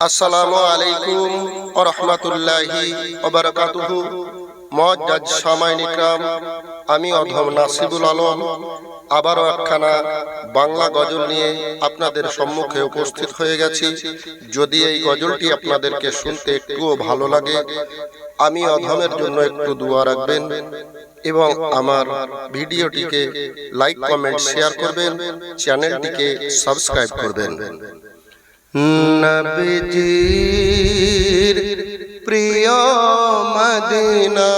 আসসালামু আলাইকুম রাহমাতুল্লাহি ইকরাম আমি অধম নাসিবুল আলম। আবারও একখানা বাংলা গজল নিয়ে আপনাদের সম্মুখে উপস্থিত হয়ে গেছি। যদি এই গজলটি আপনাদেরকে শুনতে একটুও ভালো লাগে, আমি অধমের জন্য একটু দোয়া রাখবেন এবং আমার ভিডিওটিকে লাইক, কমেন্ট, শেয়ার করবেন, চ্যানেলটিকে সাবস্ক্রাইব করবেন। নবীজির প্রিয় মদিনা।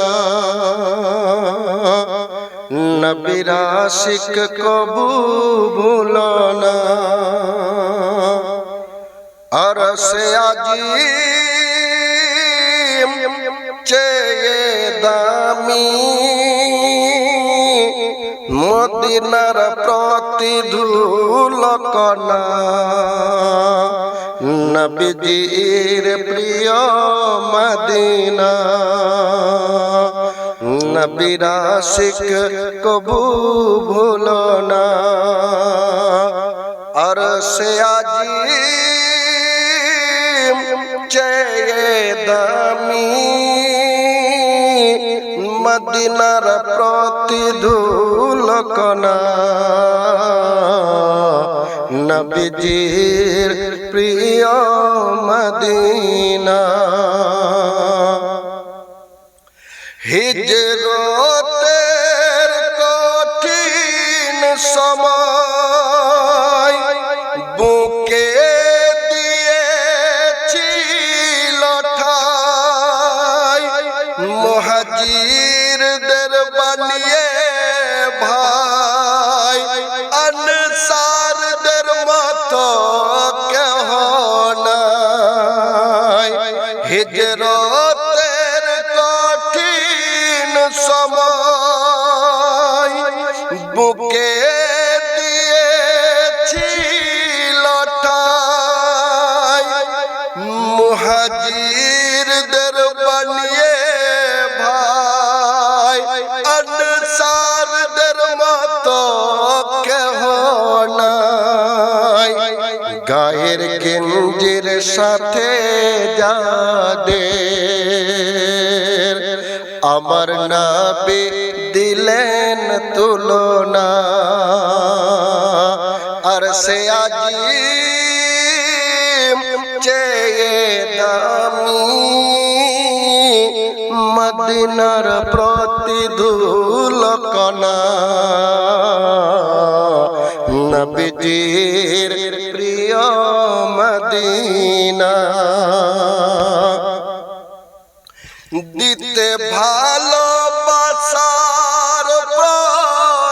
নবীর আশিক কবু ভুলো না। আর সে আজি চেয়ে দামি। মদিনার প্রতি ধুলকনা নবীজির প্রিয় মদিনা। নবীর আশিক কবু ভুলো না। আর সে আজি চেয়ে দামি। মদিনার প্রতি ধুলকনা নবীজির প্রিয় মদিনা। হিজরতের কঠিন সময় বুকে দিয়েছিল ঠাই। মহাজিরদের বানিয়ে ভাই আনসারদের মতো হিজরতের গায়ের গেঞ্জির সাথে যাদের? আমার নাবি দিলেন তুলনা। আর সে আজি চেয়ে দামি মদিনার প্রতি ধুলকনা নবীজির প্রিয় মদিনা। দিতে ভালোবাসার প্রতিদান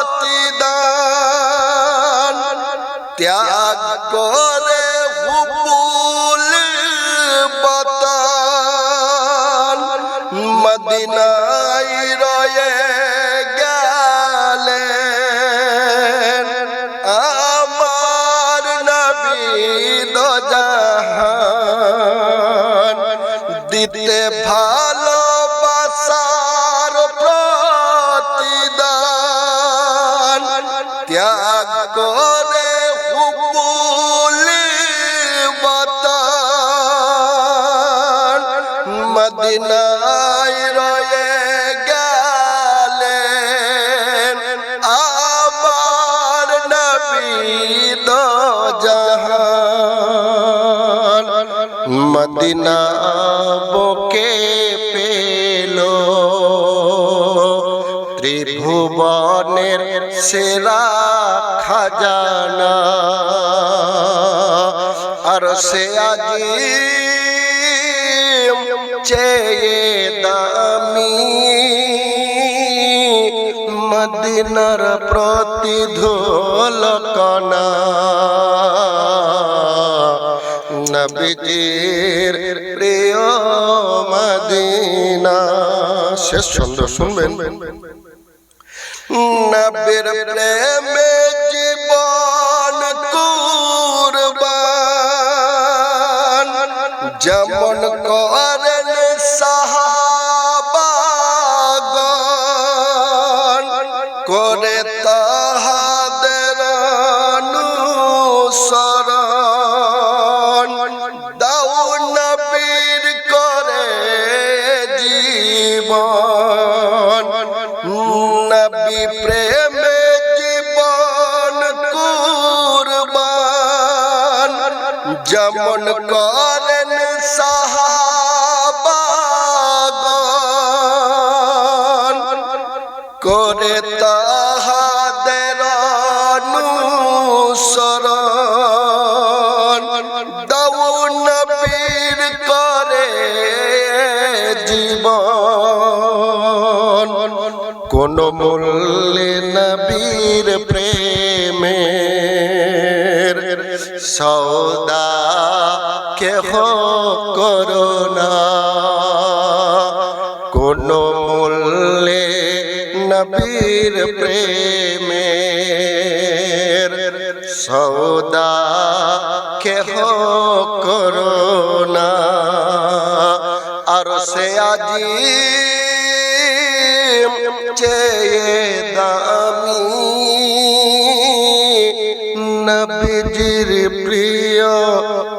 ত্যাগ করে হুবুল বতান। মদিনায় জাহান। দিতে ভালোবাসার প্রতিদান। ত্যাগ করে হুবুল বতান। মদিনায় মদিনা বকে পেল। ত্রিভুবনের সেরা খাজানা। আর সে আজি চেয়ে দামি। মদিনার প্রতি ধোলকনা নবীজির প্রিয় মদিনা। শেষ ছন্দ শুনবেন। নবীর প্রেমে জীবন কুরবান। যেমন করেন সাহাবাগন যেমন করেন সাহাবাগণ করে তাহাদের অনুসরণ দাউ নবীর করে জীবন কোন মূল্যে নবীর প্রেমের সৌদা কেহ করোনা কোন মূল্যে নবীর প্রেমের সৌদা কেহ করোনা আর সে আজি চেয়ে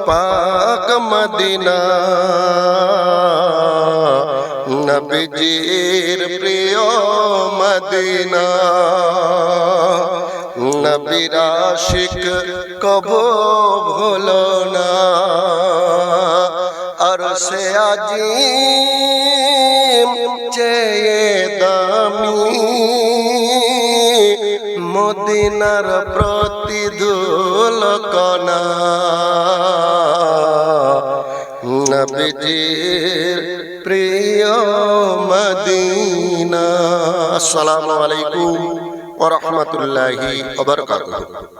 পাক মদিনা নবীজির প্রিয় মদিনা নবীর আশিক কবো ভুলো না আর সে আজি চেয়ে দামি মদিনার প্রতিদুলকনা নবীজির প্রিয় মদিনা। আসসালামু আলাইকুম ওয়া রাহমাতুল্লাহি ওয়া বারাকাতুহু।